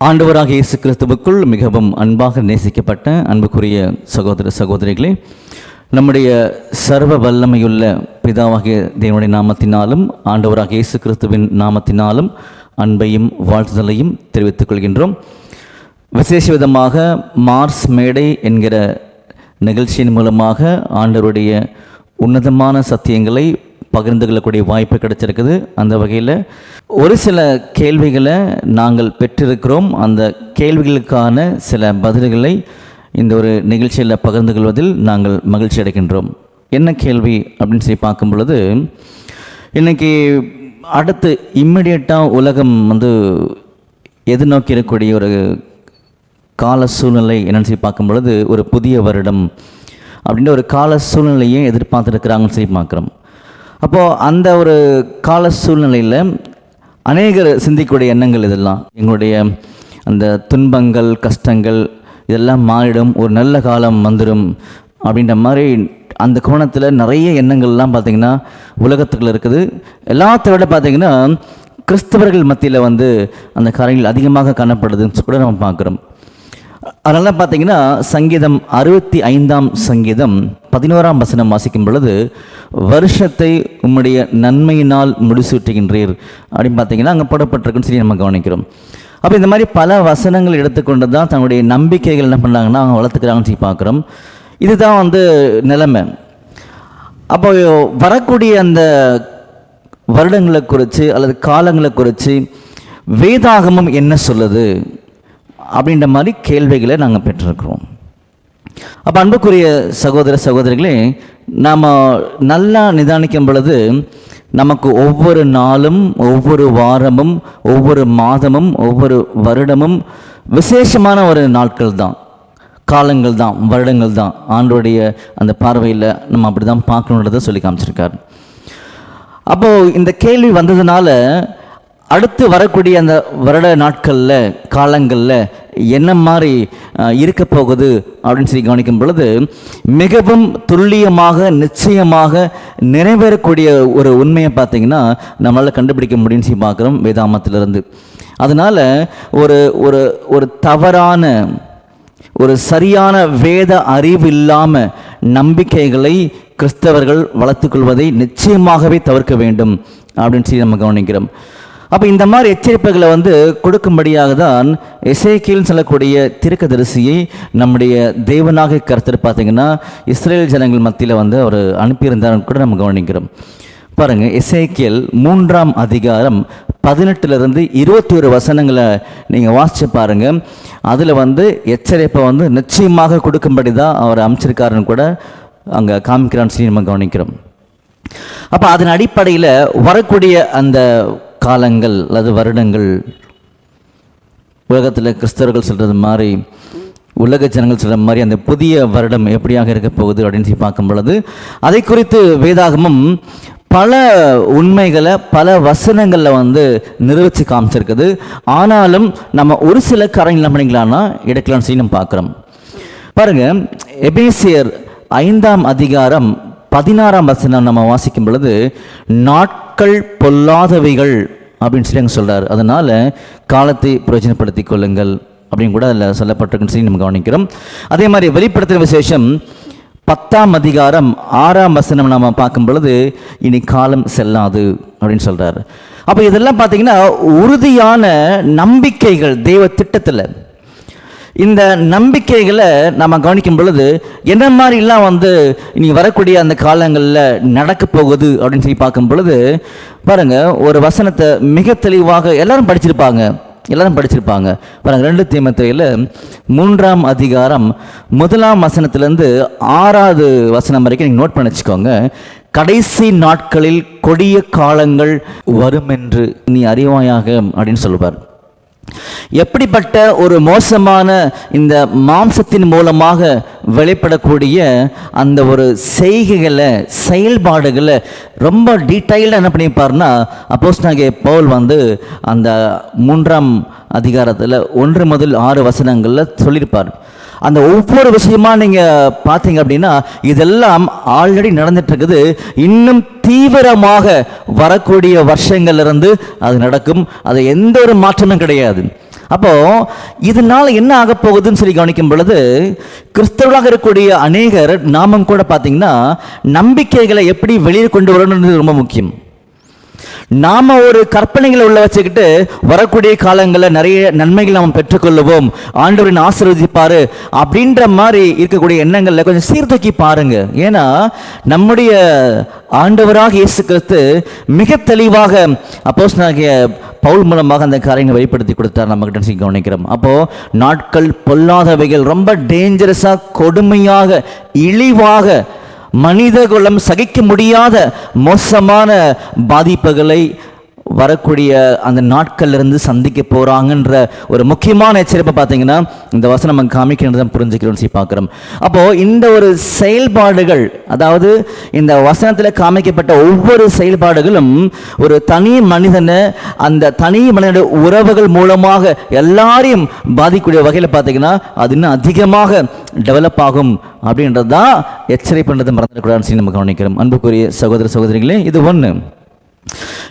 ஆண்டவராக இயேசு கிறிஸ்துவுக்குள் மிகவும் அன்பாக நேசிக்கப்பட்ட அன்புக்குரிய சகோதர சகோதரிகளே நம்முடைய சர்வ வல்லமையுள்ள பிதாவாகிய தேவனுடைய நாமத்தினாலும் ஆண்டவராக இயேசு கிறிஸ்துவின் நாமத்தினாலும் அன்பையும் வாழ்த்துதலையும் தெரிவித்துக் கொள்கின்றோம். விசேஷ விதமாக மார்ஸ் மேடை என்கிற நிகழ்ச்சியின் மூலமாக ஆண்டவருடைய உன்னதமான சத்தியங்களை பகிர்ந்து கொள்ளக்கூடிய வாய்ப்பு கிடைச்சிருக்குது. அந்த வகையில் ஒரு சில கேள்விகளை நாங்கள் பெற்றிருக்கிறோம். அந்த கேள்விகளுக்கான சில பதில்களை இந்த ஒரு நிகழ்ச்சியில் பகிர்ந்து கொள்வதில் நாங்கள் மகிழ்ச்சி அடைகின்றோம். என்ன கேள்வி அப்படின்னு சொல்லி பார்க்கும் பொழுது இன்றைக்கி அடுத்து இம்மிடியட்டாக உலகம் வந்து எதிர்நோக்கி இருக்கக்கூடிய ஒரு கால சூழ்நிலை என்னென்னு சொல்லி பார்க்கும் பொழுது ஒரு புதிய வருடம் அப்படின்ற ஒரு கால சூழ்நிலையை எதிர்பார்த்துருக்கிறாங்கன்னு சொல்லி பார்க்குறோம். அப்போது அந்த ஒரு கால சூழ்நிலையில் அநேகர் சிந்திக்கக்கூடிய எண்ணங்கள் இதெல்லாம். எங்களுடைய அந்த துன்பங்கள் கஷ்டங்கள் இதெல்லாம் மாறிடும் ஒரு நல்ல காலம் வந்துடும் அப்படின்ற மாதிரி அந்த கோணத்தில் நிறைய எண்ணங்கள்லாம் பார்த்திங்கன்னா உலகத்துக்குள்ள இருக்குது. எல்லாத்த விட பார்த்திங்கன்னா கிறிஸ்தவர்கள் மத்தியில் வந்து அந்த காரியங்கள் அதிகமாக காணப்படுதுன்னு கூட நம்ம பார்க்குறோம். அதனால் பார்த்திங்கன்னா சங்கீதம் அறுபத்தி ஐந்தாம் சங்கீதம் பதினோராம் வசனம் வாசிக்கும் பொழுது வருஷத்தை உம்முடைய நன்மையினால் முடிசூட்டுகின்றீர். அப்படின்னு பார்த்தீங்கன்னா அங்கே போடப்பட்டிருக்குன்னு சொல்லி நம்ம கவனிக்கிறோம். அப்போ இந்த மாதிரி பல வசனங்கள் எடுத்துக்கொண்டு தான் தன்னுடைய நம்பிக்கைகள் என்ன பண்ணாங்கன்னா அவங்க வளர்த்துக்கிறாங்கன்னு சொல்லி பார்க்குறோம். இதுதான் வந்து நிலைமை. அப்போ வரக்கூடிய அந்த வருடங்களை குறித்து அல்லது காலங்களை குறித்து வேதாகமம் என்ன சொல்லுது? அப்படின்ற மாதிரி கேள்விகளை நாங்கள் பெற்றிருக்கிறோம். அப்போ அன்புக்குரிய சகோதர சகோதரிகளே நாம் நல்லா நிதானிக்கும் பொழுது நமக்கு ஒவ்வொரு நாளும் ஒவ்வொரு வாரமும் ஒவ்வொரு மாதமும் ஒவ்வொரு வருடமும் விசேஷமான ஒரு நாட்கள் தான். காலங்கள் தான் வருடங்கள் தான். ஆண்டோடைய அந்த பார்வையில் நம்ம அப்படி தான் பார்க்கணுன்றதை சொல்லி காமிச்சிருக்காரு. அப்போது இந்த கேள்வி வந்ததுனால அடுத்து வரக்கூடிய அந்த வருட நாட்களில் காலங்களில் என்ன மாதிரி இருக்க போகுது அப்படின்னு சொல்லி கவனிக்கும் பொழுது மிகவும் துல்லியமாக நிச்சயமாக நிறைவேறக்கூடிய ஒரு உண்மையை பார்த்தீங்கன்னா நம்மளால் கண்டுபிடிக்க முடியும்னு சொல்லி பார்க்குறோம் வேதாமத்திலிருந்து. அதனால் ஒரு ஒரு ஒரு தவறான ஒரு சரியான வேத அறிவு இல்லாமல் நம்பிக்கைகளை கிறிஸ்தவர்கள் வளர்த்துக்கொள்வதை நிச்சயமாகவே தவிர்க்க வேண்டும் அப்படின்னு சொல்லி நம்ம கவனிக்கிறோம். அப்போ இந்த மாதிரி எச்சரிப்புகளை வந்து கொடுக்கும்படியாக தான் எசேக்கியல் சொல்லக்கூடிய திருக்கதரிசியை நம்முடைய தேவனாக கருத்தர் பார்த்தீங்கன்னா இஸ்ரேல் ஜனங்கள் மத்தியில் வந்து அவர் அனுப்பியிருந்தாருன்னு கூட நம்ம கவனிக்கிறோம். பாருங்க இசைக்கியல் மூன்றாம் அதிகாரம் பதினெட்டுலேருந்து இருபத்தி ஒரு வசனங்களை நீங்கள் வாசித்து பாருங்க. அதில் வந்து எச்சரிப்பை வந்து நிச்சயமாக கொடுக்கும்படி தான் அவர் அமைச்சிருக்காருன்னு கூட அங்கே காமிக்கிறான்னு சொல்லி நம்ம கவனிக்கிறோம். அப்போ அதன் அடிப்படையில் வரக்கூடிய அந்த காலங்கள் அல்லது வருடங்கள் உலகத்தில் கிறிஸ்தவர்கள் சொல்கிறது மாதிரி உலக ஜனங்கள் சொல்கிற மாதிரி அந்த புதிய வருடம் எப்படியாக இருக்க போகுது அப்படின்னு சொல்லி பார்க்கும் பொழுது அதை குறித்து வேதாகமும் பல உண்மைகளை பல வசனங்களில் வந்து நிரூபித்து காமிச்சிருக்குது. ஆனாலும் நம்ம ஒரு சில காரியங்கள் என்ன பண்ணிக்கலாம்னா எடுக்கலாம்னு சொல்லி நம்ம பார்க்குறோம். பாருங்க எபேசியர் ஐந்தாம் அதிகாரம் பதினாறாம் வசனம் நம்ம வாசிக்கும் பொழுது நாட்கள் பொல்லாதவைகள் அப்படின்னு சொல்லி அங்கே சொல்கிறார் அதனால் காலத்தை பிரயோஜனப்படுத்தி கொள்ளுங்கள் அப்படின்னு கூட அதில் சொல்லப்பட்டிருக்குன்னு சொல்லி நம்ம கவனிக்கிறோம். அதே மாதிரி வெளிப்படுத்தின விசேஷம் பத்தாம் அதிகாரம் ஆறாம் வசனம் நம்ம பார்க்கும் பொழுது இனி காலம் செல்லாது அப்படின்னு சொல்கிறார் அப்போ இதெல்லாம் பார்த்தீங்கன்னா உறுதியான நம்பிக்கைகள் தெய்வ திட்டத்தில். இந்த நம்பிக்கைகளை நம்ம கவனிக்கும் பொழுது என்ன மாதிரிலாம் வந்து இனி வரக்கூடிய அந்த காலங்களில் நடக்க போகுது அப்படின்னு சொல்லி பார்க்கும் பொழுது பாருங்க ஒரு வசனத்தை மிக தெளிவாக எல்லாரும் படிச்சிருப்பாங்க. எல்லாரும் படிச்சிருப்பாங்க. பாருங்கள் ரெண்டு தீமத்தையில் மூன்றாம் அதிகாரம் முதலாம் வசனத்திலேருந்து ஆறாவது வசனம் வரைக்கும் நீங்கள் நோட் பண்ணி வச்சுக்கோங்க. கடைசி நாட்களில் கொடிய காலங்கள் வரும் என்று நீ அறிவாயாக அப்படின்னு சொல்லுவார். எப்படிப்பட்ட ஒரு மோசமான இந்த மாம்சத்தின் மூலமாக வெளிப்படக்கூடிய அந்த ஒரு செய்கைகளை செயல்பாடுகளை ரொம்ப டீட்டெயில்டாக என்ன பண்ணியிருப்பார்னா அப்போஸ் பவுல் வந்து அந்த மூன்றாம் அதிகாரத்தில் ஒன்று முதல் ஆறு வசனங்களில் சொல்லியிருப்பார். அந்த ஒவ்வொரு விஷயமா நீங்கள் பார்த்தீங்க அப்படின்னா இதெல்லாம் ஆல்ரெடி நடந்துட்டு இருக்குது. இன்னும் தீவிரமாக வரக்கூடிய வருஷங்கள்லேருந்து அது நடக்கும். அது எந்த ஒரு மாற்றமும் கிடையாது. அப்போ இதனால் என்ன ஆக போகுதுன்னு சொல்லி கவனிக்கும் பொழுது கிறிஸ்தவர்களாக இருக்கக்கூடிய அநேகர் நாமும் கூட பார்த்தீங்கன்னா நம்பிக்கைகளை எப்படி வெளியே கொண்டு வரணுன்றது ரொம்ப முக்கியம். நாம ஒரு கற்பனைகளை உள்ள வச்சுக்கிட்டு வரக்கூடிய காலங்களில் நிறைய நன்மைகள் நாம் பெற்றுக்கொள்ளுவோம். ஆண்டவரின் ஆசீர்வதிப்பாரு அப்படின்ற மாதிரி இருக்கக்கூடிய எண்ணங்களில் கொஞ்சம் சீர்தூக்கி பாருங்க. ஏன்னா நம்முடைய ஆண்டவராக இயேசு கிறிஸ்து மிக தெளிவாக அப்போஸ் பவுல் மூலமாக அந்த காரியங்களை வெளிப்படுத்தி கொடுத்தார் நம்ம கிட்ட கவனிக்கிறோம். அப்போது நாட்கள் பொல்லாதவைகள் ரொம்ப டேஞ்சரஸாக கொடுமையாக இழிவாக மனித குலம் சகிக்க முடியாத மோசமான பாதிப்புகளை வரக்கூடிய அந்த நாட்கள்லேருந்து சந்திக்க போகிறாங்கன்ற ஒரு முக்கியமான எச்சரிப்பை பார்த்தீங்கன்னா இந்த வசனம் நம்ம காமிக்கிறத புரிஞ்சுக்கிறோம் சொல்லி பார்க்குறோம். அப்போது இந்த ஒரு செயல்பாடுகள் அதாவது இந்த வசனத்தில் காமிக்கப்பட்ட ஒவ்வொரு செயல்பாடுகளும் ஒரு தனி மனிதனை அந்த தனி மனிதனுடைய உறவுகள் மூலமாக எல்லாரையும் பாதிக்கக்கூடிய வகையில் பார்த்தீங்கன்னா அது இன்னும் அதிகமாக டெவலப் ஆகும் அப்படின்றது தான் எச்சரிப்புன்றதை மறந்துடக்கூடாதுன்னு சொல்லி நம்ம கவனிக்கிறோம். அன்புக்குரிய சகோதர சகோதரிகளே இது ஒன்று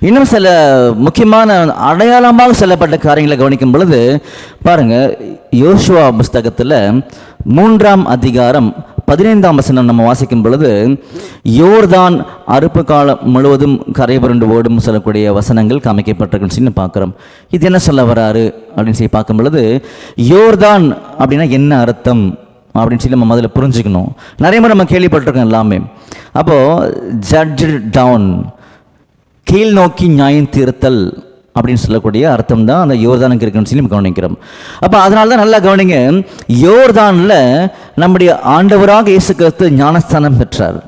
இன்னும் சில முக்கியமான அடையாளமாக சொல்லப்பட்ட காரியங்களை கவனிக்கும் பொழுது பாருங்க யோசுவா புஸ்தகத்தில் மூன்றாம் அதிகாரம் பதினைந்தாம் வசனம் நம்ம வாசிக்கும் பொழுது யோர்தான் அறுப்பு காலம் முழுவதும் கரை புரண்டு ஓடும் சொல்லக்கூடிய வசனங்கள் காமிக்கப்பட்டிருக்குன்னு சொல்லி பார்க்குறோம். இது என்ன சொல்ல வராரு? அப்படின்னு சொல்லி பார்க்கும் பொழுது யோர்தான் அப்படின்னா என்ன அர்த்தம்? அப்படின்னு சொல்லி நம்ம முதல்ல புரிஞ்சுக்கணும். நிறைய முறை நம்ம கேள்விப்பட்டிருக்கோம் எல்லாமே. அப்போது ஜட்ஜ் டவுன் கீழ் நோக்கி நியாயம் தீர்த்தல் அப்படின்னு சொல்லக்கூடிய அர்த்தம் தான் அந்த யோர்தானுக்கு இருக்குன்னு சொல்லி நம்ம கவனிக்கிறோம். அப்போ அதனால தான் நல்லா கவனிங்க யோர்தானில் நம்முடைய ஆண்டவராக இயேசு கிறிஸ்து ஞானஸ்தானம் பெற்றார்.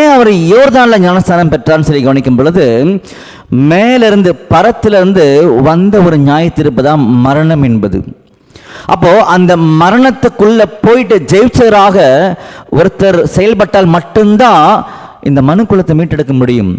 ஏன் அவர் யோர்தானில் ஞானஸ்தானம் பெற்றார்னு சொல்லி கவனிக்கும் பொழுது மேலிருந்து பரத்திலிருந்து வந்த ஒரு நியாய தான் மரணம் என்பது. அப்போ அந்த மரணத்துக்குள்ள போயிட்டு ஜெயிச்சவராக ஒருத்தர் செயல்பட்டால் மட்டும்தான் இந்த மனு குலத்தை மீட்டெடுக்க முடியும்.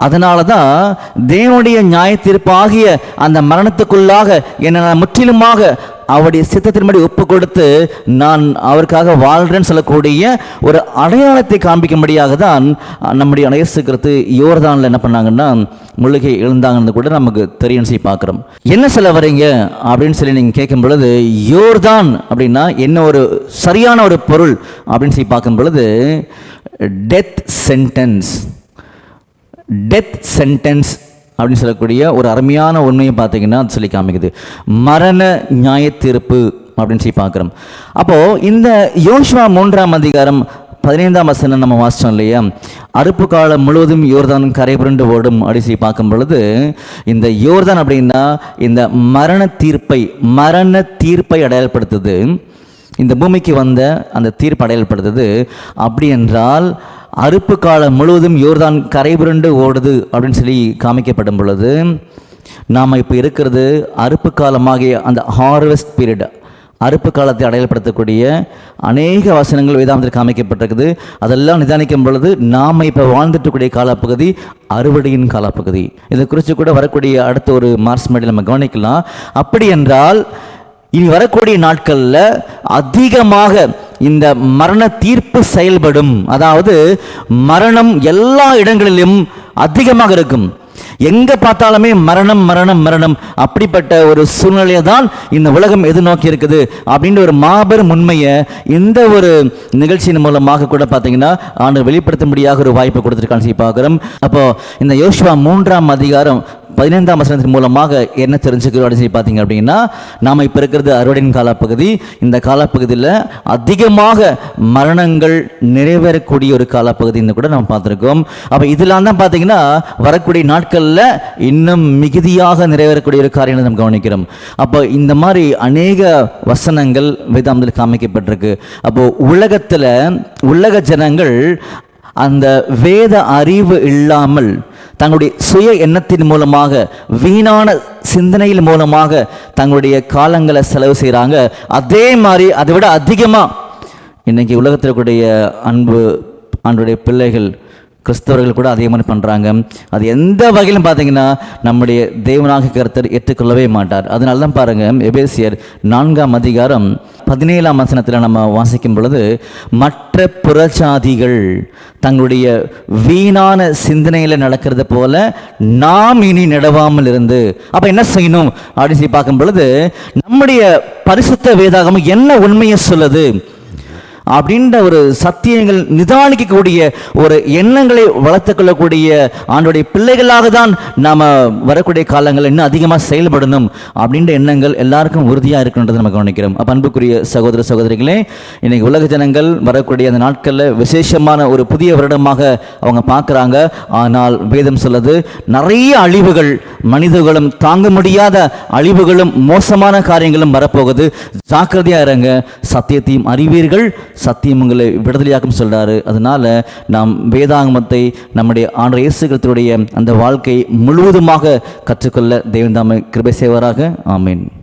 அதனால தான் தேவனுடைய நியாய தீர்ப்பாகிய அந்த மரணத்துக்குள்ளாக என்னை முற்றிலுமாக அவருடைய சித்தத்தின்படி ஒப்பு கொடுத்து நான் அவருக்காக வாழ்கிறேன்னு சொல்லக்கூடிய ஒரு அடையாளத்தை காண்பிக்கும்படியாக தான் நம்முடைய இயேசுக்கிறது யோர்தானில் என்ன பண்ணாங்கன்னா முழுகை எழுந்தாங்கன்னு கூட நமக்கு தெரியும் சொல்லி பார்க்குறோம். என்ன சொல்ல வரீங்க? அப்படின்னு சொல்லி நீங்கள் கேட்கும் பொழுது யோர்தான் அப்படின்னா என்ன ஒரு சரியான ஒரு பொருள் அப்படின்னு சொல்லி பார்க்கும் பொழுது டெத் சென்டென்ஸ் டெத் சென்டென்ஸ் அப்படின்னு சொல்லக்கூடிய ஒரு அருமையான உண்மையை பார்த்தீங்கன்னா அது சொல்லி காமிக்குது. மரண நியாய தீர்ப்பு அப்படின்னு சொல்லி பார்க்குறோம். அப்போது இந்த யோஷ்வா மூன்றாம் அதிகாரம் பதினைந்தாம் வசனம் நம்ம வாசிச்சோம் இல்லையா? அறுப்பு காலம் முழுவதும் யோர்தான் கரை புரண்டு ஓடும் அப்படி சொல்லி பார்க்கும் பொழுது இந்த யோர்தான் அப்படின்னா இந்த மரண தீர்ப்பை மரண தீர்ப்பை அடையாளப்படுத்துது. இந்த பூமிக்கு வந்த அந்த தீர்ப்பு அடையாளப்படுத்துது. அப்படி என்றால் அறுப்பு காலம் முழுவதும் யோர்தான் கரைபுரண்டு ஓடுது அப்படின்னு சொல்லி காமிக்கப்படும் பொழுது நாம் இப்போ இருக்கிறது அறுப்பு காலமாகிய அந்த ஹார்வெஸ்ட் பீரியட் அறுப்பு காலத்தை அடையாளப்படுத்தக்கூடிய அநேக வசனங்கள் வேதாந்தத்தில் காமிக்கப்பட்டிருக்குது. அதெல்லாம் நிதானிக்கும் பொழுது நாம் இப்போ வாழ்ந்துட்டுக்கூடிய காலப்பகுதி அறுவடையின் காலப்பகுதி. இதை குறித்து கூட வரக்கூடிய அடுத்த ஒரு மார்ச் மேடையில் நம்ம கவனிக்கலாம். அப்படி என்றால் இனி வரக்கூடிய நாட்களில் அதிகமாக இந்த மரண தீர்ப்பு செயல்படும். அதாவது மரணம் எல்லா இடங்களிலும் அதிகமாக இருக்கும். எங்க பார்த்தாலுமே மரணம் மரணம் மரணம். அப்படிப்பட்ட ஒரு சூழ்நிலையை தான் இந்த உலகம் எதிர்நோக்கி இருக்குது அப்படின்ற ஒரு மாபெரும் உண்மையை இந்த ஒரு நிகழ்ச்சியின் மூலமாக கூட பார்த்தீங்கன்னா ஆண்டு வெளிப்படுத்தும்படியாக ஒரு வாய்ப்பு கொடுத்துருக்கான்னு சொல்லி பார்க்குறோம். அப்போ இந்த யோசுவா மூன்றாம் அதிகாரம் பதினைந்தாம் வசனத்தின் மூலமாக என்ன தெரிஞ்சுக்கிறோம் அப்படின்னு சொல்லி பார்த்தீங்க அப்படின்னா நாம் இப்போ இருக்கிறது அறுவடையின் காலப்பகுதி. இந்த காலப்பகுதியில் அதிகமாக மரணங்கள் நிறைவேறக்கூடிய ஒரு காலப்பகுதின்னு கூட நம்ம பார்த்துருக்கோம். அப்போ இதெல்லாம் தான் பார்த்தீங்கன்னா வரக்கூடிய நாட்களில் இன்னும் மிகுதியாக நிறைவேறக்கூடிய ஒரு காரியங்களை நம்ம கவனிக்கிறோம். அப்போ இந்த மாதிரி அநேக வசனங்கள் வேதாந்தத்தில் காமிக்கப்பட்டிருக்கு. அப்போ உலகத்தில் உலக ஜனங்கள் அந்த வேத அறிவு இல்லாமல் தங்களுடைய சுய எண்ணத்தின் மூலமாக வீணான சிந்தனையின் மூலமாக தங்களுடைய காலங்களை செலவு செய்கிறாங்க அதே மாதிரி அதை விட அதிகமாக இன்றைக்கி உலகத்தில் கூடிய அன்பு அன்றைய பிள்ளைகள் கிறிஸ்தவர்கள் கூட அதே மாதிரி பண்ணுறாங்க அது எந்த வகையிலும் பார்த்தீங்கன்னா நம்முடைய தேவனாக கருத்தர் ஏற்றுக்கொள்ளவே மாட்டார். அதனால தான் பாருங்கள் எபேசியர் நான்காம் அதிகாரம் பதினேழாம் வசனத்தில் நம்ம வாசிக்கும் பொழுது மற்ற புறஜாதிகள் தங்களுடைய வீணான சிந்தனையில் நடக்கிறது போல நாம் இனி நடவாமல் இருந்து அப்போ என்ன செய்யணும்? அப்படின்னு சொல்லி பார்க்கும் பொழுது நம்முடைய பரிசுத்த வேதாகமும் என்ன உண்மையை சொல்லுது? அப்படின்ற ஒரு சத்தியங்கள் நிதானிக்கக்கூடிய ஒரு எண்ணங்களை வளர்த்து கொள்ளக்கூடிய ஆண்டுடைய பிள்ளைகளாக தான் நாம் வரக்கூடிய காலங்கள் இன்னும் அதிகமாக செயல்படணும் அப்படின்ற எண்ணங்கள் எல்லாருக்கும் உறுதியாக இருக்குன்றதை நம்ம கவனிக்கிறோம். அப்ப அன்புக்குரிய சகோதர சகோதரிகளே இன்னைக்கு உலக ஜனங்கள் வரக்கூடிய அந்த நாட்களில் விசேஷமான ஒரு புதிய வருடமாக அவங்க பார்க்குறாங்க. ஆனால் வேதம் சொல்லுது நிறைய அழிவுகள் மனிதர்களும் தாங்க முடியாத அழிவுகளும் மோசமான காரியங்களும் வரப்போகுது. ஜாக்கிரதையாக இருங்க. சத்தியத்தையும் அறிவீர்கள். சத்தியம் உங்களை விடுதலையாக்கும் சொல்கிறாரு அதனால் நாம் வேதாங்கமத்தை நம்முடைய ஆண்டு இயேசு அந்த வாழ்க்கை முழுவதுமாக கற்றுக்கொள்ள தேவன் தாமை கிருபை செய்வாராக. ஆமீன்.